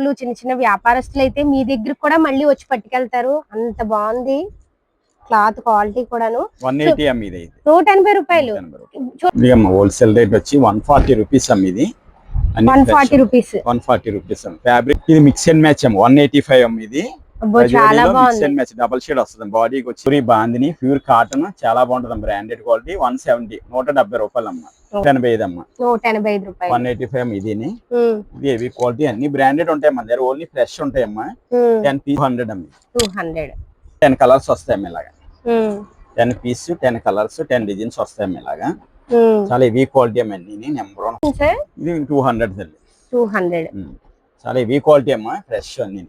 వర్క్లు చిన్న చిన్న వ్యాపారస్తులు అయితే మీ దగ్గర కూడా మళ్ళీ వచ్చి పట్టుకెళ్తారు. అంత బాగుంది. క్లాత్ క్వాలిటీ కూడాను. నూట ఎనభై రూపాయలు. హోల్సేల్ రేట్ వచ్చి వన్ ఫార్టీ రూపీస్ అమ్మ ఇది. One forty rupees. One forty rupees fabric ఇది మిక్స్ అండ్ మ్యాచ్ అమ్మ వన్ ఎయిటీ ఫైవ్ అమ్మ ఇది. అబ్బో చాలా బాగుంది. డబల్ షేడ్ వస్తుంది బాడీకి వచ్చి బాందిని ప్యూర్ కాటన్ చాలా బాగుంటుంది బ్రాండెడ్ క్వాలిటీ వన్ సెవెంటీ నూట డెబ్బై రూపాయలు అమ్మ ఎనభై ఐదు అమ్మ. నూట ఎనభై ఐదు రూపాయలు. వన్ ఎయిటీ ఫైవ్ ఇదిని ఇది హెవీ క్వాలిటీ అన్ని బ్రాండెడ్ ఉంటాయి మన దగ్గర ఓన్లీ ఫ్రెష్ ఉంటాయి అమ్మా టెన్ పీస్ హండ్రెడ్ అమ్మ. టూ హండ్రెడ్ టెన్ కలర్స్ వస్తాయి ఇలాగా. Ten piece ten colours ten designs వస్తాయి ఇలాగా. చాలా హెవీ క్వాలిటీ అమ్మ అన్ని నెంబర్ వన్ ఇది టూ హండ్రెడ్ టూ హండ్రెడ్. చాలా హెవీ క్వాలిటీ అమ్మా ఫ్రెష్ అన్ని.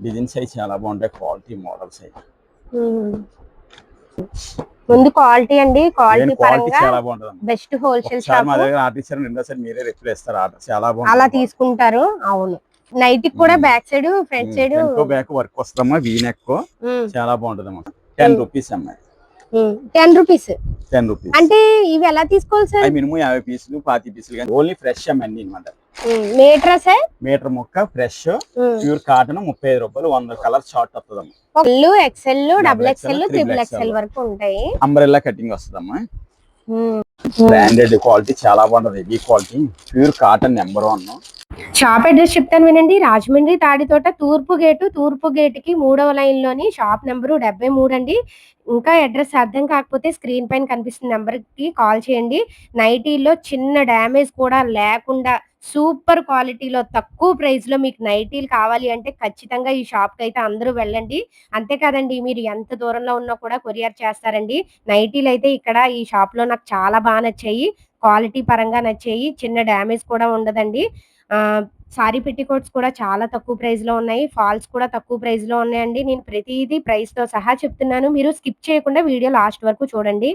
డిజైన్స్ అయి చాలా బాగుంటాయి క్వాలిటీ మోడల్స్ అయి ఉమ్. ముందు క్వాలిటీ అండి క్వాలిటీ పరంగా చాలా బాగుంటుంది. బెస్ట్ హోల్సేల్ షాప్ మా దగ్గర రెండోసారి మీరే రిప్లై ఇస్తారు ఆర్డర్ చాలా అలా బాగుంటుంది తీసుకుంటారు అవును. నైట్ కూడా. Back side front side back work వస్తామా V neck చాలా బాగుంటుంది అమ్మా. టెన్ రూపీస్ అమ్మా. టెన్ రూపీస్ టెన్ రూపీస్ అంటే ఇవి ఎలా తీసుకోవాలి సార్ మినిమం యాభై పీసులు పాతి పీసులు ఓన్లీ ఫ్రెష్ అమ్మ అన్ని అనమాట. మీటరా సార్? మీటర్ ముక్క ఫ్రెష్ ప్యూర్ కాటన్ ముప్పై ఐదు రూపాయలు వంద కలర్ షార్ట్ వస్తుంది L XL double XL XL, triple XL. వరకు ఉంటాయి. అంబ్రెల్లా కటింగ్ వస్తుంది అమ్మా ఉమ్. బ్రాండెడ్ క్వాలిటీ చాలా బాగుంటుంది heavy quality pure cotton number one shop address చెప్తాను వినండి. రాజమండ్రి తాడితోట తూర్పు గేటు తూర్పు గేట్కి మూడవ లైన్లోని షాప్ నెంబరు డెబ్బై మూడు అండి. ఇంకా అడ్రస్ అర్థం కాకపోతే స్క్రీన్ పైన కనిపిస్తున్న నెంబర్కి కాల్ చేయండి. నైటీలో చిన్న డ్యామేజ్ కూడా లేకుండా సూపర్ క్వాలిటీలో తక్కువ ప్రైస్లో మీకు నైటీలు కావాలి అంటే ఖచ్చితంగా ఈ షాప్కి అయితే అందరూ వెళ్ళండి. అంతేకాదండి మీరు ఎంత దూరంలో ఉన్నా కూడా కొరియర్ చేస్తారండి. నైటీలు అయితే ఇక్కడ ఈ షాప్లో నాకు చాలా బాగా నచ్చాయి. క్వాలిటీ పరంగా నచ్చాయి. చిన్న డ్యామేజ్ కూడా ఉండదండి. సారీ పెట్టికోట్స్ కూడా చాలా తక్కువ ప్రైస్లో ఉన్నాయి. ఫాల్స్ కూడా తక్కువ ప్రైస్లో ఉన్నాయండి. నేను ప్రతిదీ ప్రైస్తో సహా చెప్తున్నాను. మీరు స్కిప్ చేయకుండా వీడియో లాస్ట్ వరకు చూడండి.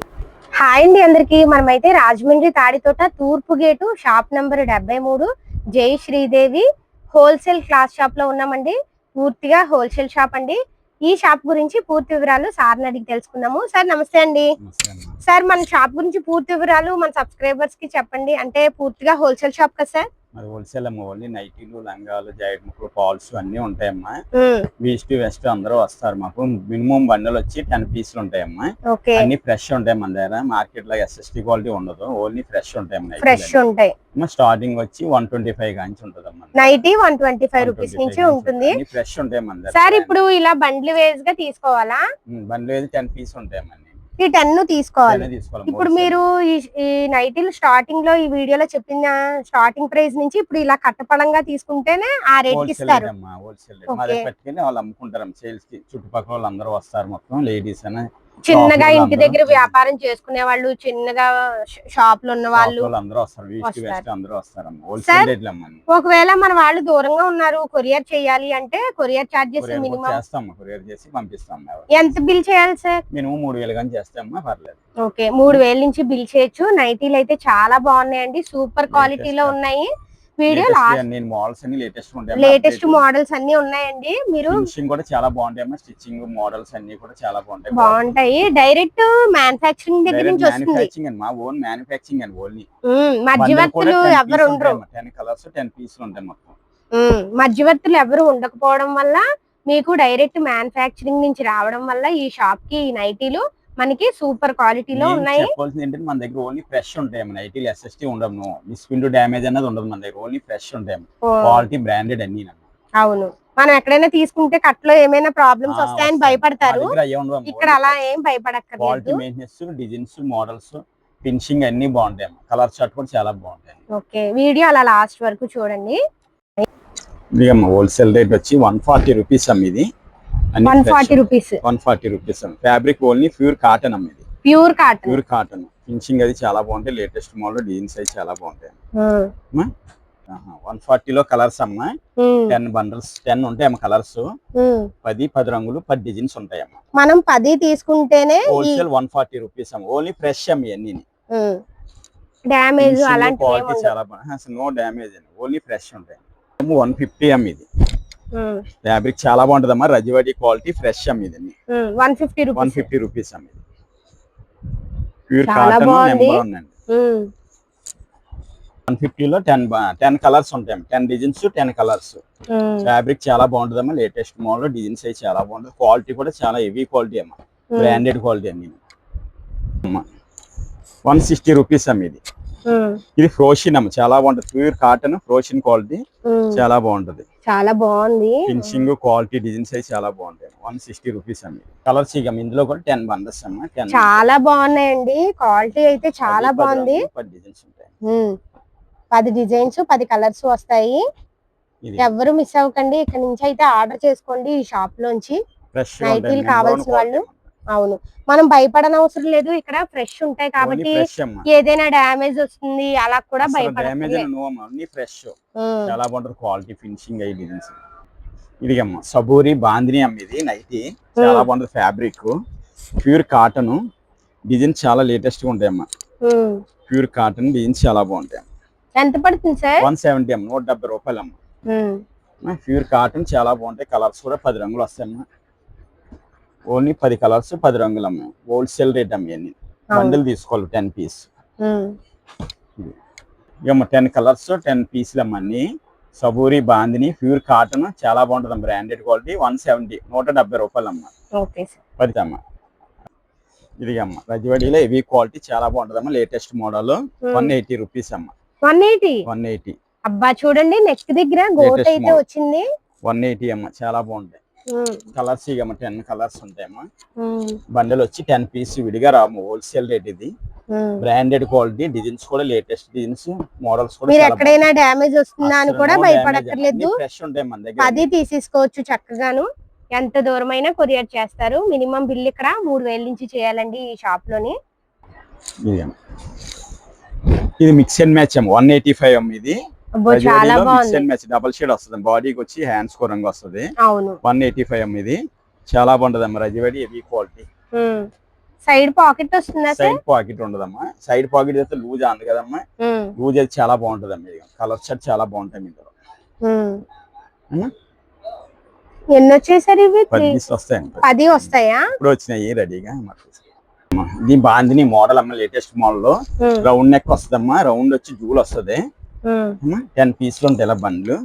హాయ్ అండి అందరికి. మనమైతే రాజమండ్రి తాడితోట తూర్పు గేటు షాప్ నంబర్ డెబ్బై మూడు జై శ్రీదేవి హోల్సేల్ క్లాస్ షాప్లో ఉన్నామండి. పూర్తిగా హోల్సేల్ షాప్ అండి. ఈ షాప్ గురించి పూర్తి వివరాలు సార్ని అడిగి తెలుసుకుందాము. సార్ నమస్తే అండి. సార్ మన షాప్ గురించి పూర్తి వివరాలు మన సబ్స్క్రైబర్స్కి చెప్పండి. అంటే పూర్తిగా హోల్సేల్ షాప్ కదా సార్? మరి హోల్సేల్ అమ్మ ఓన్లీ నైటీలు లంగాలు జాకెట్ ముక్కలు ఫాల్స్ అన్ని ఉంటాయమ్మా. ఈస్ట్ వెస్ట్ అందరూ వస్తారు మాకు. మినిమం బండలు వచ్చి టెన్ పీసులు ఉంటాయమ్మా. అన్ని ఫ్రెష్ ఉంటాయి మన దగ్గర. మార్కెట్లో ఎస్ఎస్టీ క్వాలిటీ ఉండదు. ఓన్లీ ఫ్రెష్ ఉంటాయి ఫ్రెష్ ఉంటాయి. స్టార్టింగ్ వచ్చి వన్ ట్వంటీ ఫైవ్ అమ్మా nighty one twenty five rupees నుంచి ఉంటుంది. ఫ్రెష్ ఉంటాయి మన దగ్గర. సార్ ఇప్పుడు ఇలా బండ్లు వేస్గా తీసుకోవాలా బండ్లు ఏది టెన్ పీస్ ఉంటాయమ్మా అన్ని. ఈ టెన్ తీసుకోవాలి ఇప్పుడు. మీరు ఈ- ఈ నైటీలు స్టార్టింగ్లో ఈ వీడియోలో చెప్పిన స్టార్టింగ్ ప్రైస్ నుంచి ఇప్పుడు ఇలా కట్టపడంగా తీసుకుంటేనే ఆ రేట్. కి ఇస్తారు వాళ్ళు అమ్ముకుంటారు సేల్స్కి. చుట్టుపక్కల వాళ్ళు అందరూ వస్తారు మొత్తం లేడీస్ అని. చిన్నగా ఇంటి. దగ్గర వ్యాపారం చేసుకునే వాళ్ళు చిన్నగా షాపులు ఉన్న వాళ్ళు సార్? ఒకవేళ మన వాళ్ళు దూరంగా ఉన్నారు కొరియర్ చేయాలి అంటే కొరియర్ చార్జెస్ మినిమం చేస్తాం కొరియర్ చేసి పంపిస్తాం ఎంత బిల్ చేయాలి సార్? మినిమం మూడు వేలు కానీ చేస్తామా పర్లేదు. ఓకే మూడు వేల నుంచి బిల్ చేయొచ్చు. నైటీలు అయితే చాలా బాగున్నాయండి. సూపర్ క్వాలిటీలో. ఉన్నాయి. వీడియో లేటెస్ట్ లేటెస్ట్ మోడల్స్ అన్ని ఉన్నాయండి. మీరు కూడా చాలా బాగుంటాయి స్టిచ్చింగ్ మోడల్స్ అన్ని కూడా చాలా బాగుంటాయి. బాగుంటాయి. డైరెక్ట్ మ్యానుఫాక్చరింగ్ దగ్గర నుంచి వస్తుంది. మా ఓన్ మ్యానుఫాక్చరింగ్ అండి ఓన్లీ మధ్యవర్తులు ఎవరు ఉండరు. టెన్ కలర్స్ టెన్ పీసులు ఉంటాయి మొత్తం. మధ్యవర్తులు ఎవరు ఉండకపోవడం వల్ల మీకు డైరెక్ట్ మ్యానుఫాక్చరింగ్ నుంచి రావడం వల్ల ఈ షాప్కి ఈ నైటీలు మనకి సూపర్ క్వాలిటీలో నేను ఉన్నాయి. చెప్పాల్సింది ఏంటంటే మన దగ్గర ఓన్లీ ఫ్రెష్ ఉంటాయి మన ఐటీలు ఎస్ఎస్టీ ఉండవు. మిస్ప్రింట్ డ్యామేజ్ అనేది ఉండదు మన దగ్గర. ఓన్లీ ఫ్రెష్ ఉంటాయి. క్వాలిటీ బ్రాండెడ్ అన్ని అవును. మనం ఎక్కడైనా తీసుకుంటే కట్లో ఏమైనా ప్రాబ్లమ్స్ వస్తాయని వస్తాయి. భయపడతారు. ఇక్కడ అలా ఏం క్వాలిటీ భయపడక్కర్లేదు డిజైన్స్ మోడల్స్ ఫినిషింగ్ అన్ని బాగుంటాయి కలర్ షర్ట్ కూడా చాలా బాగుంటాయి. ఓకే. వీడియో అలా లాస్ట్ వరకు చూడండి. హోల్సేల్ రేట్ వచ్చి వన్ ఫార్టీ రూపీస్ అమ్మ ఇది. One forty rupees one forty rupees fabric only pure cotton అమ్మ ఇది. Pure cotton pure cotton finishing అది చాలా బాగుంటాయి. లేటెస్ట్ మోడల్ డిజైన్స్ అవి చాలా బాగుంటాయి. వన్ ఫార్టీలో కలర్స్ అమ్మ. టెన్ బండల్స్ టెన్ ఉంటాయి అమ్మ కలర్స్ పది పది రంగులు పది డిజైన్స్ ఉంటాయి అమ్మ. మనం పది తీసుకుంటేనే హోల్సేల్ వన్ ఫార్టీ రూపీస్ అమ్మ. ఓన్లీ ఫ్రెష్ అమ్మ ఇవన్నీ. ఏమి క్వాలిటీ చాలా నో డ్యామేజ్ అండి ఓన్లీ ఫ్రెష్ ఉంటాయి. వన్ ఫిఫ్టీ అమ్మ ఇది. ఫ్యాబ్రిక్ చాలా బాగుంటుంది అమ్మా రజవాడి క్వాలిటీ ఫ్రెష్ అమ్మ ఇది one fifty one fifty rupees అమ్మ ఇది. ప్యూర్ కాటన్ బాగుంది. నెంబర్ ఉందండి వన్ ఫిఫ్టీలో టెన్ టెన్ కలర్స్ ఉంటాయి ten designs ten colours. Fabric చాలా బాగుంటుందమ్మా. లేటెస్ట్ మోడల్ డిజైన్స్ అవి చాలా బాగుంటుంది. క్వాలిటీ కూడా చాలా హెవీ క్వాలిటీ అమ్మా. బ్రాండెడ్ క్వాలిటీ అన్ని. అమ్మా. వన్ సిక్స్టీ రూపీస్ అమ్మ ఇది. ఇది ఫ్రోషిన్ అమ్మ. చాలా బాగుంటుంది. ప్యూర్ కాటన్ ఫ్రోషిన్ క్వాలిటీ. చాలా బాగుంటుంది. చాలా బాగుంది. ఫినిషింగ్ క్వాలిటీ డిజైన్స్ అవి చాలా బాగుంటాయి. వన్ సిక్స్టీ రూపీస్ అమ్మ కలర్స్ ఇక ఇందులో కూడా టెన్ అమ్మ టెన్ చాలా బాగున్నాయండి. క్వాలిటీ అయితే చాలా బాగుంది. డిజైన్స్ ఉంటాయి. పది డిజైన్స్ పది కలర్స్ వస్తాయి. ఎవరు మిస్ అవ్వకండి. ఇక్కడ నుంచి అయితే ఆర్డర్ చేసుకోండి ఈ షాప్ లోంచి. ఫ్రెష్ నైటీలు కావాల్సిన వాళ్ళు. అవును. మనం భయపడని అవసరం లేదు. ఇక్కడ ఫ్రెష్ ఉంటాయి కాబట్టి ఏదైనా డ్యామేజ్ వస్తుంది అలా కూడా అన్ని ఫ్రెష్ చాలా క్వాలిటీ ఫినిషింగ్ అయ్యి డిజైన్స్ ఇది అమ్మ సబూరి బాందిని అమ్మ ఇది నైటీ చాలా బాగుంటుంది ఫ్యాబ్రిక్ ప్యూర్ కాటన్ డిజైన్ చాలా లేటెస్ట్గా ఉంటాయి అమ్మ ప్యూర్ కాటన్ డిజైన్స్ చాలా బాగుంటాయి. ఎంత పడుతుంది సార్? వన్ సెవెంటీ అమ్మ నూట డెబ్బై రూపాయలు అమ్మ ప్యూర్ కాటన్ చాలా బాగుంటాయి. కలర్స్ కూడా పది రంగులు వస్తాయమ్మా. ఓన్లీ పది కలర్స్ పది రంగులు అమ్మ హోల్సేల్ రేట్ అమ్మ అన్ని బండిల్ తీసుకోవాలి టెన్ పీస్ ఇక టెన్ కలర్స్ టెన్ పీసులు అమ్మ అన్ని. సబూరి బాందిని ప్యూర్ కాటన్ చాలా బాగుంటుంది బ్రాండెడ్ క్వాలిటీ వన్ సెవెంటీ నూట డెబ్బై రూపాయలు అమ్మ ఓకే సార్ పది అమ్మ ఇది అమ్మ రజవాడీలో హెవీ క్వాలిటీ చాలా బాగుంటుంది అమ్మ latest model one eighty rupees అమ్మ. వన్ ఎయిటీ వన్ ఎయిటీ అబ్బా చూడండి నెక్ దగ్గర గోట్ అయితే. వచ్చింది. వన్ ఎయిటీ అమ్మ చాలా బాగుంటాయి. కలర్స్ ఇక టెన్ కలర్స్ ఉంటాయమ్మా. బండల్ వచ్చి టెన్ పీస్ విడిగా రాము హోల్సేల్ రేట్ ఇది. బ్రాండెడ్ క్వాలిటీ డిజైన్స్ కూడా లేటెస్ట్ డిజైన్స్ మోడల్స్ కూడా మీరు ఎక్కడైనా డ్యామేజ్ వస్తుందా అని కూడా భయపడక్కర్లేదు. ఫ్రెష్ ఉంటాయి మన దగ్గర. పది తీసేసుకోవచ్చు చక్కగాను. ఎంత దూరమైనా కొరియర్ చేస్తారు. మినిమం బిల్ ఇక్కడ మూడు వేల నుంచి చేయాలండి ఈ షాప్లోని. ఇది మిక్స్ అండ్ మ్యాచ్ అమ్మ వన్ ఎయిటీ ఫైవ్ ఇది. చాలా బాగుంది. డబల్ షేడ్ వస్తుంది. బాడీకి వచ్చి హ్యాండ్స్ రంగు వస్తుంది. అవును. వన్ ఎయిటీ ఫైవ్ అమ్మ ఇది. చాలా బాగుంటది అమ్మ రజవాడి హెవీ క్వాలిటీ. సైడ్ పాకెట్ వస్తుందా సైడ్ పాకెట్ ఉండదమ్మా. సైడ్ పాకెట్ అయితే లూజ్ అంది కదమ్మా. లూజ్ అయితే చాలా బాగుంటది అమ్మ కలర్ షర్ట్ చాలా బాగుంటాయి ఇందులో? ఎన్ని వచ్చాయి సార్ ఇవి? పది వస్తాయా? ఇప్పుడు వచ్చినాయి రెడీగా ఇది బాందిని మోడల్ అమ్మ లేటెస్ట్ మోడల్ రౌండ్ నెక్ వస్తుందమ్మా. రౌండ్ వచ్చి జూల్ వస్తుంది. టెన్ పీసులు ఉంటాయి ఇలా బండ్లు.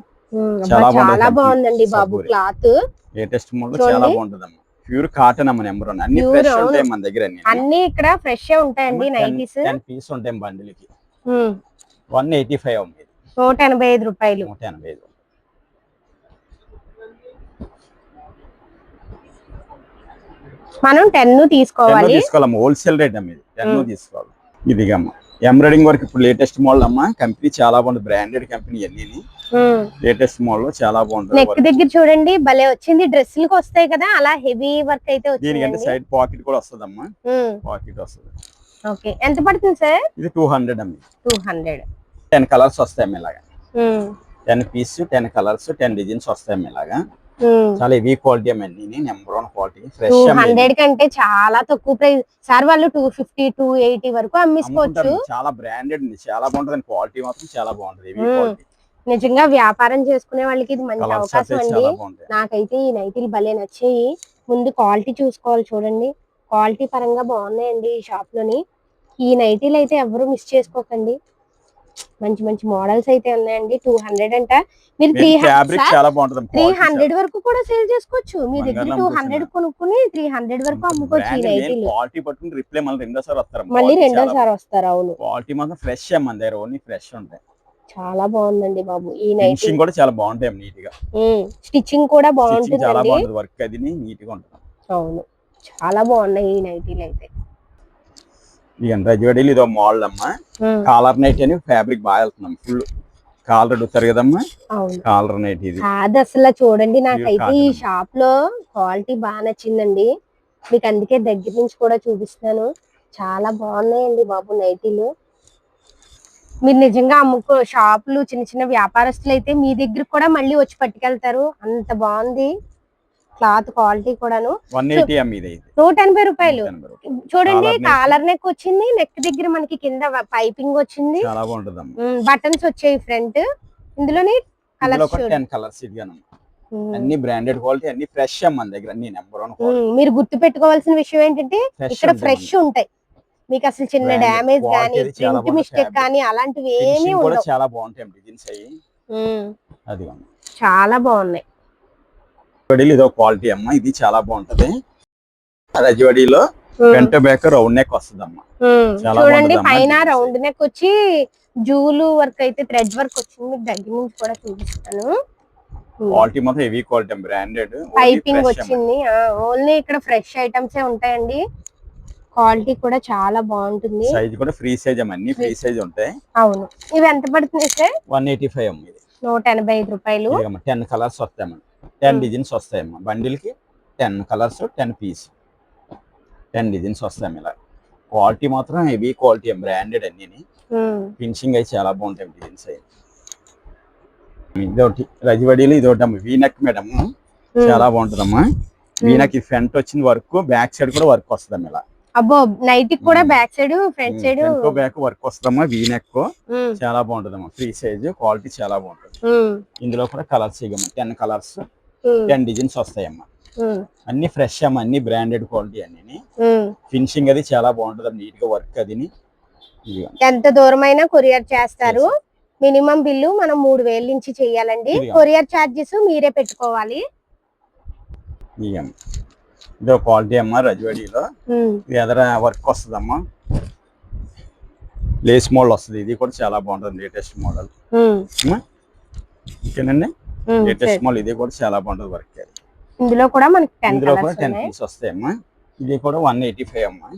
చాలా. బాగుందండి బాబు. క్లాత్. Latest model. చాలా బాగుంటుందమ్మా. ప్యూర్ కాటన్ అమ్మ నెంబర్ వన్. అన్ని ఫ్రెష్. ఉంటాయి మన దగ్గర అన్ని. ఇక్కడ ఫ్రెష్ ఉంటాయండి నైటీస్ టెన్ పీస్ ఉంటాయి బండిలకి. వన్ ఎయిటీ ఫైవ్ అమ్మ నూట ఎనభై ఐదు రూపాయలు. నూట ఎనభై ఐదు. మనం టెన్ తీసుకోవాలి. తీసుకోవాలమ్మా. హోల్సేల్ రేట్ అమ్మ ఇది. టెన్. తీసుకోవాలి. ఇదిగమ్మా. ఎంబ్రాయిడింగ్ వర్క్ ఇప్పుడు లేటెస్ట్ మోడల్ అమ్మా. కంపెనీ చాలా బాగుంటుంది బ్రాండెడ్ కంపెనీ అన్ని లేటెస్ట్ మోడల్ చాలా బాగుంటుంది నెక్. దగ్గర చూడండి భలే వచ్చింది. డ్రెస్సులకు వస్తాయి కదా అలా హెవీ వర్క్ అయితే దీనికంటే సైడ్ పాకెట్ కూడా వస్తుందమ్మా. పాకెట్ వస్తుంది. ఓకే ఎంత పడుతుంది సార్ ఇది టూ హండ్రెడ్ అమ్మ. టూ హండ్రెడ్ టెన్ కలర్స్ వస్తాయి ఇలాగా. Ten piece ten colours ten designs వస్తాయి ఇలాగా. చాలా హెవీ క్వాలిటీ అన్నీ number one quality two hundred కంటే చాలా తక్కువ ప్రైస్. సార్ వాళ్ళు టూ ఫిఫ్టీ టూ ఎయిటీ వరకు అమ్మిసుకోవచ్చు చాలా బ్రాండెడ్ ఉంది. చాలా బాగుంటుంది. క్వాలిటీ మాత్రం చాలా బాగుంటుంది. హెవీ ఉమ్. క్వాలిటీ నిజంగా వ్యాపారం చేసుకునే వాళ్ళకి ఇది మంచి అవకాశం అండి. నాకైతే ఈ నైటీలు భలే నచ్చాయి. ముందు క్వాలిటీ చూసుకోవాలి చూడండి. క్వాలిటీ పరంగా బాగున్నాయండి ఈ షాప్లోని. ఈ నైటీలు అయితే ఎవరు మిస్ చేసుకోకండి. మంచి మంచి మోడల్స్ అయితే ఉన్నాయండి. టూ హండ్రెడ్ అంట. మీరు త్రీ బాగుంటుంది. త్రీ హండ్రెడ్ వరకు కూడా సేల్ చేసుకోవచ్చు. మీ దగ్గర టూ హండ్రెడ్ కొనుక్కుని త్రీ హండ్రెడ్ వరకు అమ్ముకోవచ్చు ఈ నైటీలు క్వాలిటీ పట్టుకుని రిప్లై మళ్ళీ రెండోసారి వస్తారు మళ్ళీ రెండోసారి వస్తారు అవును. క్వాలిటీ మాత్రం ఫ్రెష్ మన దగ్గర ఓన్లీ ఫ్రెష్ ఉంటాయి. చాలా బాగుందండి బాబు. ఈ నైటీ. ఫినిషింగ్ కూడా చాలా బాగుంటాయి నీట్గా. స్టిచ్చింగ్ కూడా స్టిచ్చింగ్ చాలా బాగుంటుంది వర్క్ అది నీట్గా ఉంటుంది. అవును. చాలా బాగున్నాయి ఈ నైటీలు అయితే. ఇక రజవడీలు ఇదో మోడల్ అమ్మా. కాలర్ నైట్ అని ఫ్యాబ్రిక్ బాగా వెళ్తున్నాం. ఫుల్ కాలర్ అడుగుతారు కదమ్మా? కాలర్ నైట్ ఇది. అది అసలు చూడండి నాకైతే ఈ. షాప్లో క్వాలిటీ బాగా నచ్చిందండి. మీకు అందుకే దగ్గర నుంచి కూడా చూపిస్తాను చాలా బాగున్నాయండి బాబు నైటీలు. మీరు నిజంగా అమ్ముకో షాపులు చిన్న చిన్న వ్యాపారస్తులు అయితే మీ దగ్గర కూడా మళ్ళీ వచ్చి పట్టుకెళ్తారు. అంత బాగుంది. క్లాత్ క్వాలిటీ కూడాను. నూట ఎనభై రూపాయలు. చూడండి. కాలర్ నెక్ వచ్చింది నెక్ దగ్గర మనకి కింద పైపింగ్ వచ్చింది. బటన్స్ వచ్చాయి ఫ్రంట్ ఇందులోని ఇందులో కలర్స్ అన్ని బ్రాండెడ్ క్వాలిటీ అన్ని ఫ్రెష్ మన దగ్గర నెంబర్ వన్ మీరు గుర్తు పెట్టుకోవాల్సిన విషయం ఏంటంటే ఇక్కడ ఫ్రెష్ ఉంటాయి. మీకు అసలు చిన్న Quality కానీ ప్రింట్ మిస్టేక్. కానీ అలాంటివి ఏమీ ఉండవు. చాలా బాగుంటాయి డిజైన్స్ అయ్యి. ఉమ్, అది చాలా బాగున్నాయి. రజవడీలు ఇదో క్వాలిటీ అమ్మా ఇది చాలా బాగుంటది. రజవడీలో పెంట బ్యాక్ రౌండ్ నెక్ వస్తుంది అమ్మా చాలా చూడండి పైన. రౌండ్ నెక్ వచ్చి జూలు వర్క్ అయితే థ్రెడ్ వర్క్ వచ్చింది మీకు దగ్గర నుంచి కూడా చూపిస్తాను. క్వాలిటీ మొత్తం హెవీ క్వాలిటీ బ్రాండెడ్ పైపింగ్ వచ్చింది. ఓన్లీ ఇక్కడ ఫ్రెష్ ఐటమ్స్ ఉంటాయండి. క్వాలిటీ కూడా చాలా బాగుంటుంది. సైజ్ కూడా ఫ్రీ సైజ్ అన్ని ఫ్రీ సైజ్ ఉంటాయి. అవును. ఇవి ఎంత పడుతుంది సార్? వన్ ఎయిటీ ఫైవ్ నూట ఎనభై ఐదు రూపాయలు. టెన్ కలర్స్ వస్తాయమ్మా టెన్ Hmm. డిజైన్స్ వస్తాయమ్మా. బండిల్కి ten colours ten piece. Ten designs వస్తాయమ్మ ఇలా. క్వాలిటీ మాత్రం హెవీ క్వాలిటీ బ్రాండెడ్ అన్ని ఉమ్, ఫినిషింగ్ అయితే చాలా బాగుంటాయి డిజైన్స్ అయ్యి ఇదొకటి. రజవడీలు ఇదొకటి అమ్మ. వీనక్ మేడం చాలా బాగుంటుందమ్మా. వీనక్ ఫ్రంట్ వచ్చింది వర్క్ బ్యాక్ సైడ్ కూడా వర్క్ వస్తుందమ్మా ఇలా. అబ్బో నైట్ కూడా. Back side front side back work వస్తుందమ్మా వీనెక్ చాలా బాగుంటుందమ్మా ఫ్రీ సైజ్ క్వాలిటీ చాలా బాగుంటుంది. ఇందులో కూడా కలర్స్ ఇగమ్మా టెన్ కలర్స్ టెన్ డిజైన్స్ వస్తాయమ్మా అన్ని ఫ్రెష్ అమ్మా. అన్ని బ్రాండెడ్ క్వాలిటీ అన్ని ఫినిషింగ్ అది చాలా బాగుంటుంది నీట్గా వర్క్ ఇదిగో. ఎంత దూరమైనా కొరియర్ చేస్తారు. మినిమం బిల్లు మనం మూడు వేల నుంచి చెయ్యాలండి ఇదిగో. కొరియర్ చార్జెస్ మీరే పెట్టుకోవాలి. ఇదో క్వాలిటీ అమ్మా రజవాడీలో. ఇది ఎదర వర్క్ వస్తుందమ్మా? లేస్ మోడల్ వస్తుంది. ఇది కూడా చాలా బాగుంటుంది లేటెస్ట్ మోడల్ ఓకేనండి లేటెస్ట్ మోడల్ ఇది కూడా చాలా బాగుంటుంది వర్క్ ఇందులో కూడా మనకి టెన్ ఇందులో కూడా టెన్ పీస్ వస్తాయమ్మా. ఇది కూడా వన్ ఎయిటీ ఫైవ్ అమ్మా.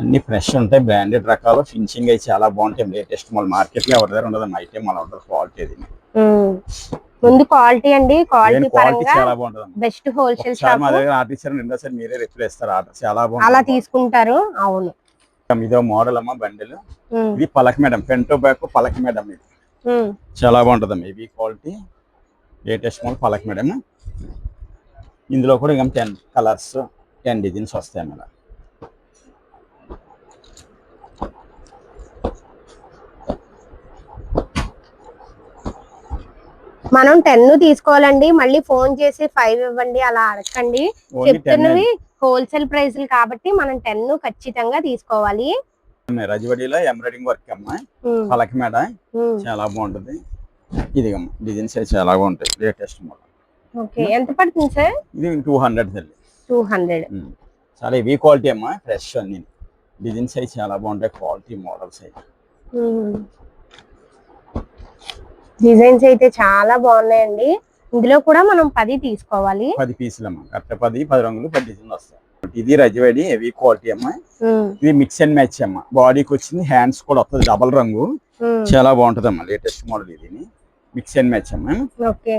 అన్ని ఫ్రెష్ ఉంటాయి బ్రాండెడ్ రకాలు. ఫినిషింగ్ అయితే చాలా బాగుంటాయి. లేటెస్ట్ మోడల్ మార్కెట్లో ఎవరి దగ్గర ఉండదు. ఐటమ్ అలా ఉంటుంది క్వాలిటీ అది. ముందు క్వాలిటీ అండి. క్వాలిటీ పరంగా చాలా బాగుంటుంది బెస్ట్ హోల్సేల్ ఒకసారి మా షాప్ దగ్గర ఆర్డర్ ఇచ్చారు రెండోసారి మీరే రిప్లై ఇస్తారు ఆర్డర్ చాలా అలా బాగుంటుంది తీసుకుంటారు. అవును. ఇదో మోడల్ అమ్మా బండిల్. ఇది పలక మేడం. పెంటో బ్యాక్ పలక మేడం ఇది. చాలా బాగుంటుంది అమ్మా ఇది క్వాలిటీ లేటెస్ట్ మోడల్ పలక మేడం. ఇందులో కూడా ఇంకా టెన్ కలర్స్ టెన్ డిజైన్స్ వస్తాయి అన్నమాట మనం టెన్ తీసుకోవాలండి. మళ్ళీ ఫోన్ చేసి ఫైవ్ ఇవ్వండి అలా అడగండి. చెప్తున్నవి హోల్సేల్ ప్రైస్లు కాబట్టి మనం టెన్ ఖచ్చితంగా తీసుకోవాలి. రజవడిలో ఎంబ్రాయిడింగ్ వర్క్ అమ్మా. పలక మేడ చాలా బాగుంటుంది. ఇది డిజైన్స్ చాలా బాగుంటాయి. లేటెస్ట్ మోడల్ ఓకే ఎంత పడుతుంది సార్? ఇది టూ హండ్రెడ్ తల్లి. Two hundred. చాలా హెవీ క్వాలిటీ అమ్మా ఫ్రెష్ అన్ని. డిజైన్స్ అయితే చాలా బాగుంటాయి క్వాలిటీ మోడల్స్ అయితే. డిజైన్స్ అయితే చాలా బాగున్నాయండి. ఇందులో కూడా మనం పది తీసుకోవాలి. పది పీసులు అమ్మా. కరెక్ట్ పది పది రంగులు పది డిజైన్లు వస్తాయి. ఇది రజవడి హెవీ క్వాలిటీ అమ్మా. ఇది మిక్స్ అండ్ మ్యాచ్ అమ్మా. బాడీకి వచ్చింది హ్యాండ్స్ కూడా వస్తుంది డబల్ రంగు. చాలా బాగుంటుంది అమ్మా లేటెస్ట్ మోడల్ ఇది. మిక్స్ అండ్ మ్యాచ్ అమ్మా. ఓకే.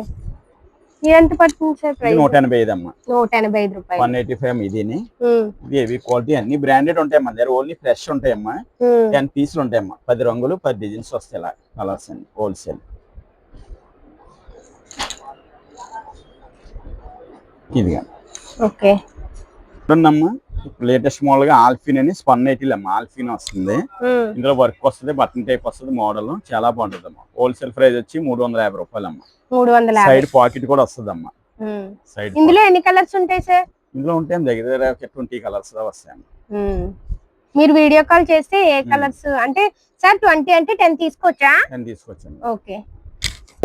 ఇది ఎంత పడుతుంది ఇది నూట ఎనభై ఐదు అమ్మా. నూట ఎనభై ఐదు రూపాయలు. వన్ ఎయిటీ ఫైవ్ ఇదిని ఉమ్, ఇది హెవీ క్వాలిటీ అన్ని బ్రాండెడ్ ఉంటాయి మన దగ్గర ఓన్లీ ఫ్రెష్ ఉంటాయమ్మా ఉమ్, టెన్ పీసులు ఉంటాయమ్మా పది రంగులు పది డిజైన్స్ వస్తాయి ఇలా కలర్స్ అండి హోల్సేల్ ఇదిగా. ఓకే. చూడండమ్మా లేటెస్ట్ మోడల్గా ఆల్ఫిన్ అని స్పన్ ఎయిటీలు అమ్మా ఆల్ఫిన్ వస్తుంది. ఇందులో వర్క్ వస్తుంది బటన్ టైప్ వస్తుంది మోడల్ చాలా బాగుంటుంది అమ్మా హోల్సేల్ ప్రైస్ వచ్చి మూడు వందల యాభై రూపాయలు అమ్మా మూడు వందల యాభై. సైడ్ పాకెట్ కూడా వస్తుంది అమ్మా. సైడ్ ఇందులో ఎన్ని కలర్స్ ఉంటాయి సార్ ఇందులో ఉంటే దగ్గర దగ్గర ట్వంటీ కలర్స్ వస్తాయి. మీరు వీడియో కాల్ చేస్తే ఏ కలర్స్ అంటే సార్ ట్వంటీ అంటే టెన్ తీసుకోవచ్చా? నేను తీసుకొచ్చాను ఓకే.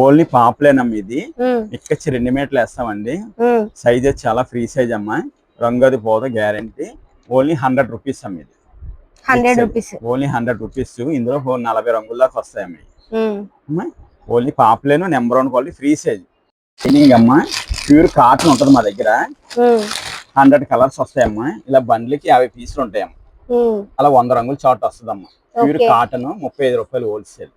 ఓన్లీ పాపులేనమ్మా ఇది. ఇక్కడ రెండు మీటర్లు వేస్తామండి. సైజ్ చాలా ఫ్రీ సైజ్ అమ్మా. రంగు అది పోదు గ్యారంటీ. ఓన్లీ హండ్రెడ్ రూపీస్ అమ్మ ఇది. Hundred. Rupees. Only hundred rupees. ఇందులో నలభై రంగుల దాకా వస్తాయమ్మ ఇవి. ఉమ్, అమ్మా only పాపులేను number one quality free size. Shining అమ్మా ప్యూర్ కాటన్ ఉంటుంది మా దగ్గర. హండ్రెడ్ కలర్స్ వస్తాయమ్మా. ఇలా బండ్లకి యాభై పీసులు ఉంటాయమ్మా. అలా వంద రంగుల చాట్ వస్తుందమ్మా. ప్యూర్. కాటన్ ముప్పై ఐదు రూపాయలు హోల్సేల్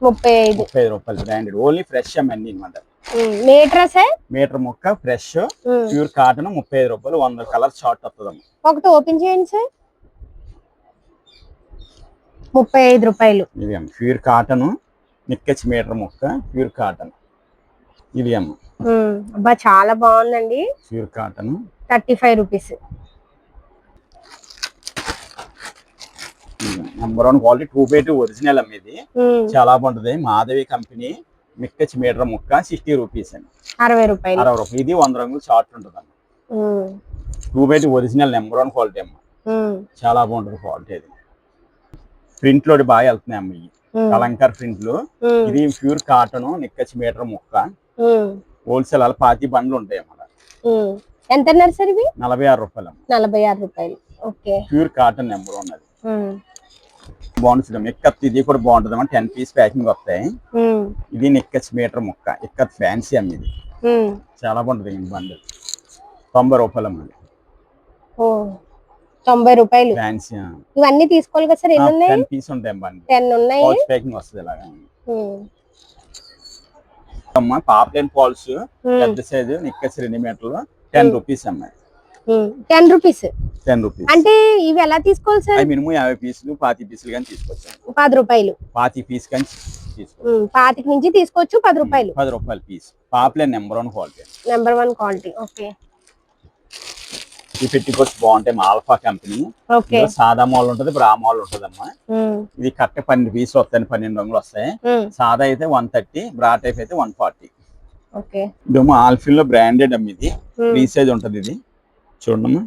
ముప్పై ఐదు. ముప్పై ఐదు రూపాయలు బ్రాండెడ్ ఓన్లీ ఫ్రెష్ అమ్మ అన్ని అనమాట ఉమ్, మీటరా ముక్క ఫ్రెష్. ప్యూర్ కాటన్ ముప్పై ఐదు రూపాయలు. వంద కలర్ షార్ట్ వస్తుందమ్మా. ఒకటి ఓపెన్ చేయండి సార్ ముప్పై ఐదు రూపాయలు. ఇది అమ్మ ప్యూర్ కాటన్ నిక్కచ్చి మీటర్ ముక్క ప్యూర్ కాటన్ ఇది అమ్మ అబ్బా చాలా బాగుందండి. Pure cotton thirty five rupees. Number one quality two by two original అమ్మ ఇది. ఉమ్, చాలా బాగుంటుంది. మాధవి కంపెనీ మిక్కచ్చి మీటర్ ముక్క సిక్స్టీ రూపీస్ అండి. అరవై రూపాయలు. అరవై రూపాయలు. ఇది వంద రంగులు షార్ట్ ఉంటుంది అమ్మ two by two original number one quality అమ్మ చాలా బాగుంటుంది క్వాలిటీ అది ప్రింట్ లోడి బాగా వెళ్తున్నాయి అమ్మ ఇవి. కలంకార్ ప్రింట్లు ఇది ప్యూర్ కాటన్ నిక్కచ్చి మీటర్ ముక్క. హోల్సేల్ అలా పాతి బండ్లు ఉంటాయి అన్నమాట ఉమ్. ఎంత నలభై ఆరు రూపాయలు అమ్మ. నలభై ఆరు రూపాయలు. ఓకే. ప్యూర్ కాటన్ నెంబర్ ఉన్నది బాగుంటుంది ఇక్కత్ ఇది కూడా బాగుంటుంది. అమ్మ టెన్ పీస్ ప్యాకింగ్ వస్తాయి. ఇది నిక్కచ్చి మీటర్ ముక్క. ఇక్కత్ ఫ్యాన్సీ అమ్మ ఇది. చాలా బాగుంటుంది ఈ బండిల్ తొంభై రూపాయలు అమ్మ ఇది. ఓ తొంభై రూపాయలు. ఫ్యాన్సీ ఇవన్నీ తీసుకోవాలి కదా సార్ ఎన్ని ఉన్నాయి? టెన్ పీస్ ఉంటాయి బండి టెన్ ఉన్నాయి. పౌచ్ ప్యాకింగ్ వస్తుంది ఇలాగా. అమ్మ పాప్లైన్ పాల్స్ పెద్ద సైజు నిక్కచ్చి రెండు మీటర్లు. టెన్ రూపీస్ అమ్మ. ఉమ్. Ten rupees. Ten rupees. అంటే ఇవి ఎలా తీసుకోవాలి సార్? మినిమం యాభై పీసులు పాతి పీసులు కానీ తీసుకొచ్చాను పది రూపాయలు. పాతి పీస్ కానీ తీసుకోవచ్చు పాతిక నుంచి తీసుకోవచ్చు పది రూపాయలు. పది రూపాయలు piece popular number one quality number one quality okay. ఈ పెట్టుకోవచ్చు బాగుంటాయి మా ఆల్ఫా కంపెనీ సాదా మాల్ ఉంటుంది బ్రా మాల్ ఉంటుంది అమ్మా ఇది కట్ట పన్నెండు పీసులు వస్తాయి పన్నెండు రంగులు వస్తాయి. సాదా అయితే వన్ థర్టీ బ్రా టైప్ అయితే వన్ ఫార్టీ ఓకే. ఇదేమో ఆల్ఫిన్లో బ్రాండెడ్ అమ్మ ఇది. ఉమ్, ఫ్రీ సైజ్ ఉంటుంది ఇది. చూడమ్మా.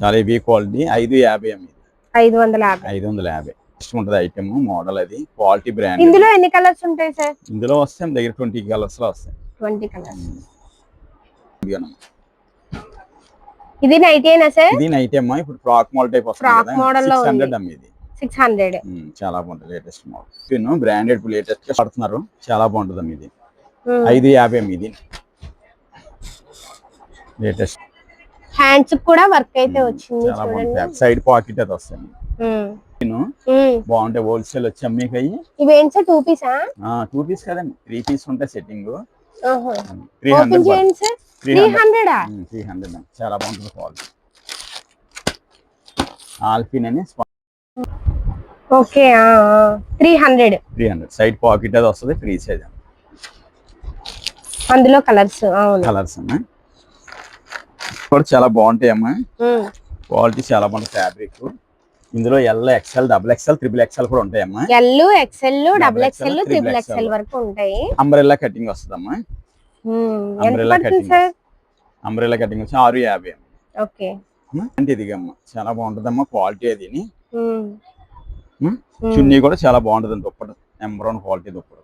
చాలా హెవీ క్వాలిటీ. ఐదు యాభై అమ్మ ఐదు వందల యాభై. ఐదు వందల యాభై. ఉంటుంది ఐటమ్ మోడల్ అది. Quality brand. ఇందులో ఎన్ని కలర్స్ ఉంటాయి సార్? ఇందులో వస్తే మన దగ్గర ట్వంటీ కలర్స్లో వస్తాయి. Twenty colours. ఇది నైట్ అయినా సార్? ఇది నైట్ అమ్మా. ఇప్పుడు ఫ్రాక్ మోడల్ టైప్ వస్తుంది లో హండ్రెడ్. అమ్మ ఇది. సిక్స్ హండ్రెడ్ చాలా బాగుంటుంది లేటెస్ట్ మోడల్ బ్రాండెడ్ లేటెస్ట్గా పడుతున్నారు చాలా బాగుంటుంది అమ్మ ఇది. ఐదు యాభై అమ్మ ఇది. లేటెస్ట్ హ్యాండ్స్ కూడా వర్క్ అయితే వచ్చింది చాలా చూడండి. సైడ్ పాకెట్ అది వస్తుంది. బాగుంటాయి హోల్సేల్ వచ్చి అమ్మేకి అయ్యి. ఇవేంటి సార్? టూ పీసా టూ పీస్ కదండి. త్రీ పీస్ ఉంటాయి setting three hundred three hundred three hundred చాలా బాగుంటుంది క్వాలిటీ ఆల్పిన్ అని okay three hundred three hundred side pocket అది వస్తుంది ఫ్రీ సైజ్ అందులో కలర్స్ అవును. కలర్స్ అమ్మా. కూడా చాలా బాగుంటాయి అమ్మా. క్వాలిటీ చాలా బాగుంటుంది ఫ్యాబ్రిక్ ఇందులో L XL double XL triple XL కూడా ఉంటాయమ్మా L XL double XL triple XL. XL వరకు ఉంటాయి. అంబ్రెల్లా కటింగ్ వస్తుందమ్మా. cutting. సార్? అంబ్రెల్లా కటింగ్ వచ్చి ఆరు యాభై అమ్మ. ఓకే. అమ్మా, అంటే ఇదిగమ్మ చాలా బాగుంటుందమ్మా క్వాలిటీ అది చున్నీ కూడా చాలా బాగుంటుంది దుప్పటి నెంబర్ వన్ క్వాలిటీ దుప్పటి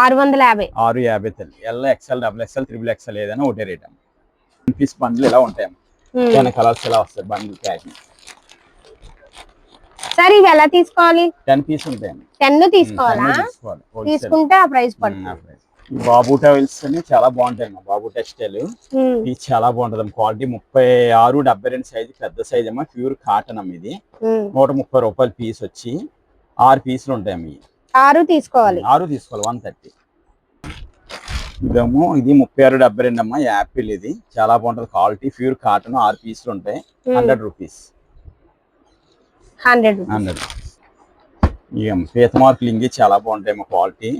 ఆరు వందల యాభై. ఆరు యాభై తల్లి. L XL double XL triple XL ఏదైనా ఒకటే రేట్ అమ్మ. పీస్ బండ్లు ఇలా. చాలా కలర్స్ ఇలా వస్తాయి బండ్లు ప్యాకింగ్ సార్ ఇవి ఎలా తీసుకోవాలి? టెన్ పీస్ ఉంటాయండి టెన్ తీసుకోవాలా. తీసుకుంటే ఆ ప్రైస్ పడుతుంది. బాబు టైల్స్ అని చాలా బాగుంటాయి అమ్మా. బాబు టెక్స్టైల్. ఇది చాలా బాగుంటుంది క్వాలిటీ ముప్పై ఆరు డెబ్బై రెండు సైజు పెద్ద సైజ్ అమ్మా. ప్యూర్ కాటన్ అమ్మ ఇది. నూట ముప్పై రూపాయల పీస్ వచ్చి ఆరు పీసులు ఉంటాయి అమ్మ. ఆరు తీసుకోవాలి. ఆరు తీసుకోవాలి. వన్ థర్టీ ఇదేమో ఇది ముప్పై ఆరు డెబ్బై రెండు అమ్మ యాపిల్ ఇది. చాలా బాగుంటుంది. క్వాలిటీ ప్యూర్ కాటన్ ఆరు పీసులు ఉంటాయి. Hundred rupees. Hundred hundred. పీత మార్కులు ఇంగి చాలా బాగుంటాయి క్వాలిటీ.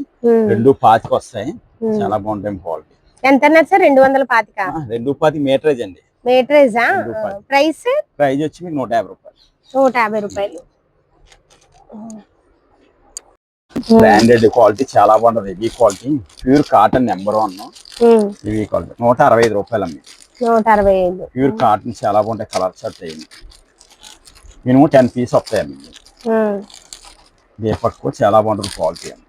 రెండు పాతికి వస్తాయి. చాలా బాగుంటాయి క్వాలిటీ. ఎంత అన్నారు సార్? రెండు వందల పాతిక? రెండు పాతి మీటరేజ్ అండి. మీటరేజా. ప్రైస్? ప్రైజ్ వచ్చి మీకు నూట యాభై రూపాయలు. నూట యాభై రూపాయలు. బ్రాండెడ్ క్వాలిటీ చాలా బాగుంటుంది. ఈ quality pure cotton number one ఇవి క్వాలిటీ నూట అరవై ఐదు రూపాయలు అమ్మి నూట అరవై ఐదు. ప్యూర్ కాటన్ చాలా బాగుంటాయి కలర్స్ వస్తాయి మినిమం టెన్ పీస్ వస్తాయి అమ్మి ఉమ్, దీపక్ చాలా బాగుంటుంది క్వాలిటీ అమ్మి